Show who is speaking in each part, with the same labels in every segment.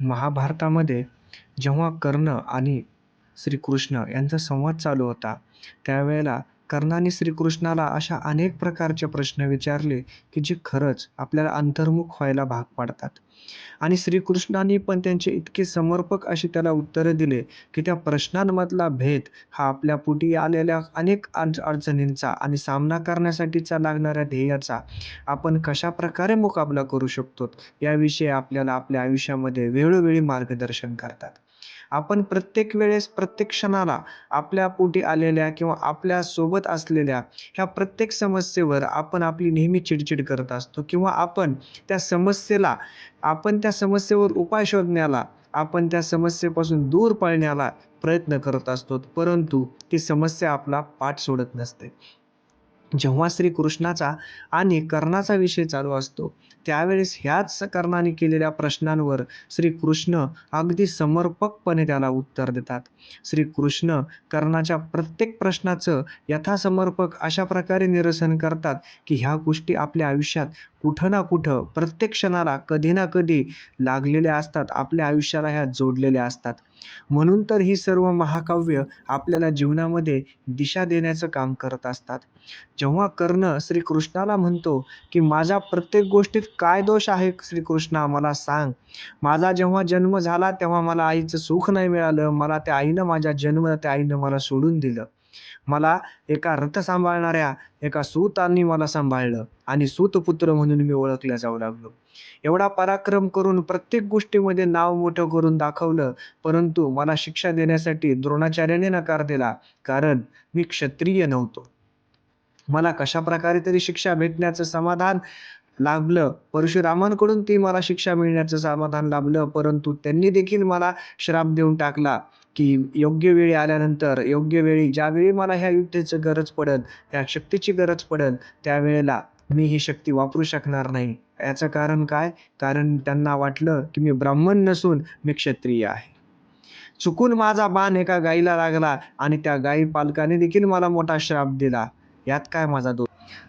Speaker 1: महाभारतामध्ये जेव्हा कर्ण आणि श्रीकृष्ण यांचा संवाद चालू होता त्यावेळेला कर्णाने श्रीकृष्णाला अशा अनेक प्रकारचे प्रश्न विचारले की जे खरंच आपल्याला अंतर्मुख व्हायला भाग पाडतात. आणि श्रीकृष्णाने पण त्यांचे इतके समर्पक अशी त्याला उत्तरं दिले की त्या प्रश्नांमधला भेद हा आपल्या पुटी आलेल्या अनेक अडचणींचा आणि सामना करण्यासाठीचा लागणाऱ्या ध्येयाचा आपण कशा प्रकारे मुकाबला करू शकतो याविषयी आपल्याला आपल्या आयुष्यामध्ये वेळोवेळी मार्गदर्शन करतात. आपण प्रत्येक वेळेस प्रत्येक क्षणाला आपल्या पोटी आलेल्या किंवा आपल्यासोबत असलेल्या ह्या प्रत्येक समस्येवर आपण आपली नेहमी चिडचिड करत असतो किंवा आपण त्या समस्येला आपण त्या समस्येवर उपाय शोधण्याला आपण त्या समस्येपासून दूर पळण्याला प्रयत्न करत असतो. परंतु ती समस्या आपला पाठ सोडत नसते. जेव्हा श्रीकृष्णाचा आणि कर्णाचा विषय चालू असतो त्यावेळेस ह्याच कर्णाने केलेल्या प्रश्नांवर श्रीकृष्ण अगदी समर्पकपणे त्याला उत्तर देतात. श्रीकृष्ण कर्णाच्या प्रत्येक प्रश्नाचं यथासमर्पक अशा प्रकारे निरसन करतात की ह्या गोष्टी आपल्या आयुष्यात कुठं ना कुठं प्रत्येक क्षणाला कधी ना कधी लागलेल्या असतात आपल्या आयुष्याला ह्या जोडलेल्या असतात. म्हणून तर ही सर्व महाकाव्य आपल्याला जीवनामध्ये दिशा देण्याचं काम करत असतात. जेव्हा कर्ण श्रीकृष्णाला म्हणतो की माझ्या प्रत्येक गोष्टीत काय दोष आहे श्रीकृष्णा? मला सांग. माझा जेव्हा जन्म झाला तेव्हा मला आईचं सुख नाही मिळालं. मला त्या आईनं माझ्या जन्म त्या आईनं मला सोडून दिलं. मला एका रथ सांभाळणाऱ्या एका सूतांनी मला सांभाळलं आणि सूतपुत्र म्हणून मी ओळखल्या जाऊ लागलो. एवढा पराक्रम करून प्रत्येक गोष्टीमध्ये नाव मोठं करून दाखवलं परंतु मला शिक्षा देण्यासाठी द्रोणाचार्याने नकार दिला कारण मी क्षत्रिय नव्हतो. मला कशा प्रकारे तरी शिक्षा भेटण्याचं समाधान लाभलं परशुरामांकडून ती मला शिक्षा मिळण्याचं समाधान लाभलं परंतु त्यांनी देखील मला श्राप देऊन टाकला. की योग्य वेळी आल्यानंतर योग्य वेळी ज्यावेळी मला ह्या युद्धेचं गरज पडेल ह्या शक्तीची गरज पडेल त्यावेळेला मी ही शक्ती वापरू शकणार नाही. याचं कारण काय? कारण त्यांना वाटलं की मी ब्राह्मण नसून मी क्षत्रिय आहे. चुकून माझा बाण एका गाईला लागला आणि त्या गाई पालकाने देखील मला मोठा श्राप दिला. यात काय माझा दोष?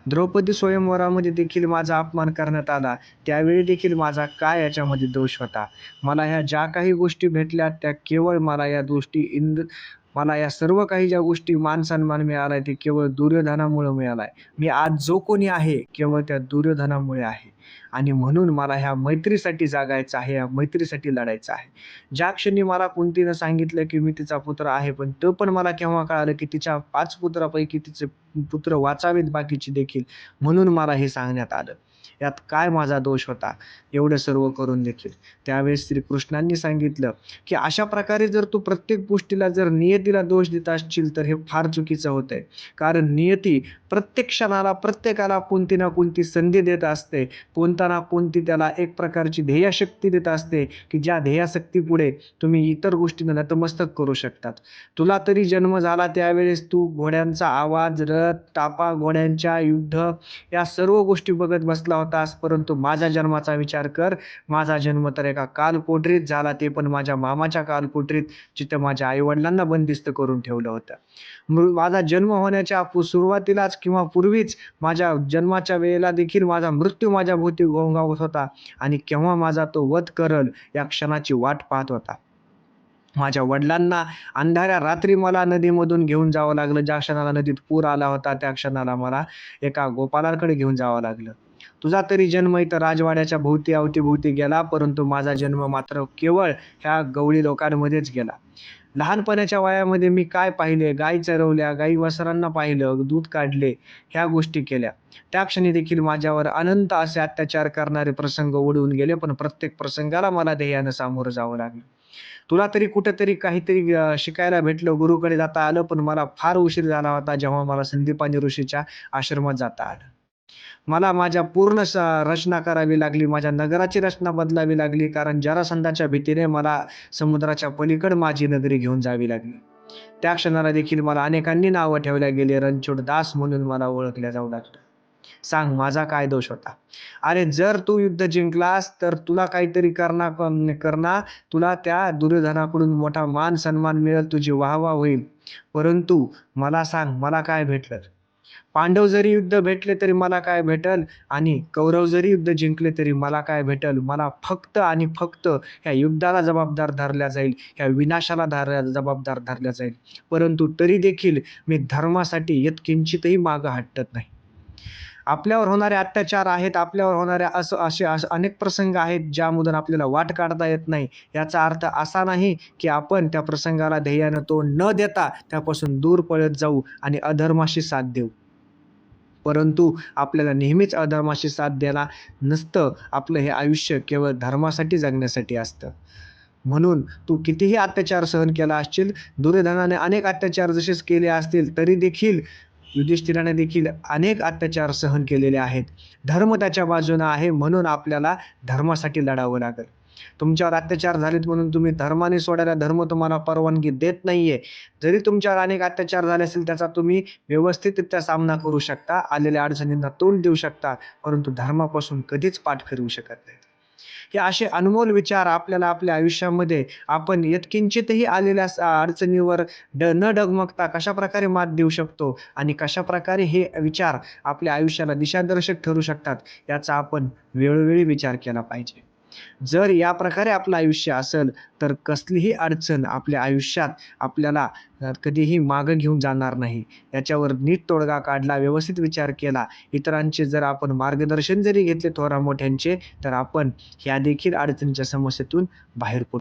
Speaker 1: द्रौपदी स्वयंवरामध्ये देखील माझा अपमान करण्यात आला. त्यावेळी देखील माझा काय याच्यामध्ये दोष होता? मला ह्या ज्या काही गोष्टी भेटल्या त्या केवळ मला या गोष्टी इंद मला या सर्व काही ज्या गोष्टी मानसन्मान मिळाला आहे ते केवळ दुर्योधनामुळे मिळाला आहे मी आज जो कोणी आहे केवळ त्या दुर्योधनामुळे आहे. आणि म्हणून मला ह्या मैत्रीसाठी जागायचं आहे या मैत्रीसाठी लढायचं आहे. ज्या क्षणी मला कुंतीनं सांगितलं की मी तिचा पुत्र आहे पण तो पण मला केव्हा कळालं की तिच्या पाच पुत्रापैकी तिचे पुत्र वाचावेत बाकीचे देखील म्हणून मला हे सांगण्यात आलं. यात काय माझा दोष होता? एवढं सर्व करून देखील. त्यावेळेस श्रीकृष्णांनी सांगितलं की अशा प्रकारे जर तू प्रत्येक गोष्टीला जर नियतीला दोष देत असशील तर हे फार चुकीचं होतं आहे कारण नियती प्रत्येक क्षणाला प्रत्येकाला कोणती ना कोणती संधी देत असते. कोणता ना कोणती त्याला एक प्रकारची ध्येयशक्ती देत असते की ज्या ध्येयाशक्तीपुढे तुम्ही इतर गोष्टींना नतमस्तक करू शकतात. तुला तरी जन्म झाला त्यावेळेस तू घोड्यांचा आवाज रथ तापा घोड्यांच्या युद्ध या सर्व गोष्टी बघत बसला होतास परंतु माझ्या जन्माचा विचार कर. माझा जन्म तर एका कालपोटरीत झाला ते पण माझ्या मामाच्या कालपोटरीत जिथं माझ्या आईवडिलांना बंदिस्त करून ठेवलं होतं. मृ माझा जन्म होण्याच्या पु सुरुवातीलाच किंवा पूर्वीच माझ्या जन्माच्या वेळेला देखील माझा मृत्यू माझ्या भोवती घोंगावत होता आणि केव्हा माझा तो वध करल या क्षणाची वाट पाहत होता. माझ्या वडिलांना अंधाऱ्या रात्री मला नदीमधून घेऊन जावं लागलं. ज्या क्षणाला नदीत पूर आला होता त्या क्षणाला मला एका गोपालाकडे घेऊन जावं लागलं. तुझा तरी जन्म इथं राजवाड्याच्या भोवती अवतीभोवती गेला परंतु माझा जन्म मात्र केवळ ह्या गवळी लोकांमध्येच गेला. लहानपणाच्या वयामध्ये मी काय पाहिले? गाई चरवल्या गाई वसरांना पाहिलं दूध काढले ह्या गोष्टी केल्या. त्या क्षणी देखील माझ्यावर अनंत असे अत्याचार करणारे प्रसंग ओढवून गेले पण प्रत्येक प्रसंगाला मला ध्येयानं सामोरं जावं लागलं. तुला तरी कुठंतरी काहीतरी शिकायला भेटलं गुरुकडे जाता आलं पण मला फार उशीर झाला होता जेव्हा मला संदीपानी ऋषीच्या आश्रमात जाता आलं. मला माझ्या पूर्ण स रचना करावी लागली माझ्या नगराची रचना बदलावी लागली कारण जरासंधाच्या भीतीने मला समुद्राच्या पलीकडे माझी नगरी घेऊन जावी लागली. त्या क्षणाला देखील मला अनेकांनी नावं ठेवल्या गेली रणछोड दास म्हणून मला ओळखल्या जाऊ लागलं सांग माझा काय दोष होता? अरे जर तू युद्ध जिंकलास तर तुला काहीतरी करणार करणार तुला त्या दुर्योधनाकडून मोठा मान सन्मान मिळेल तुझी वाहवा होईल. परंतु मला सांग मला काय भेटलं? पांडव जरी युद्ध भेटले तरी मला काय भेटल? आणि कौरव जरी युद्ध जिंकले तरी मला काय भेटल? मला फक्त आणि फक्त ह्या युद्धाला जबाबदार धरल्या जाईल. ह्या विनाशाला धार जबाबदार धरल्या जाईल. परंतु तरी देखील मी धर्मासाठी यत्किंचितही मागं हटत नाही. आपल्यावर होणारे अत्याचार आहेत आपल्यावर होणाऱ्या असं असे असे अनेक प्रसंग आहेत ज्यामधून आपल्याला वाट काढता येत नाही. याचा अर्थ असा नाही की आपण त्या प्रसंगाला ध्येयानं तोंड न देता त्यापासून दूर पळत जाऊ आणि अधर्माशी साथ देऊ. परंतु आपल्याला नेहमीच अधर्माशी साथ द्यायला नसतं. आपलं हे आयुष्य केवळ धर्मासाठी जगण्यासाठी असतं. म्हणून तू कितीही अत्याचार सहन केला असशील दुर्योधनाने अनेक अत्याचार जसेच केले असतील तरी देखील युधिष्ठिराने देखील अनेक अत्याचार सहन केलेले आहेत. धर्म त्याच्या बाजूनं आहे म्हणून आपल्याला धर्मासाठी लढावं लागेल. तुमच्यावर अत्याचार झालेत म्हणून तुम्ही धर्माने सोडायला धर्म तुम्हाला परवानगी देत नाहीये. जरी तुमच्यावर अनेक अत्याचार झाले असेल त्याचा तुम्ही व्यवस्थितरित्या सामना करू शकता. आलेल्या अडचणींना तोंड देऊ शकता परंतु धर्मापासून कधीच पाठ फिरवू शकत नाही. हे असे अनमोल विचार आपल्याला आपल्या आयुष्यामध्ये आपण यत्किंचितही आलेल्या अडचणीवर ड न डगमगता कशा प्रकारे मात देऊ शकतो आणि कशा प्रकारे हे विचार आपल्या आयुष्याला दिशादर्शक ठरू शकतात याचा आपण वेळोवेळी विचार केला पाहिजे. जर या प्रकारे आपलं आयुष्य असेल तर कसलीही अडचण आपल्या आयुष्यात आपल्याला कधीही मागं घेऊन जाणार नाही. याच्यावर नीट तोडगा काढला व्यवस्थित विचार केला इतरांचे जर आपण मार्गदर्शन जरी घेतले थोरा मोठ्यांचे तर आपण ह्या देखील अडचणीच्या समस्येतून बाहेर पडू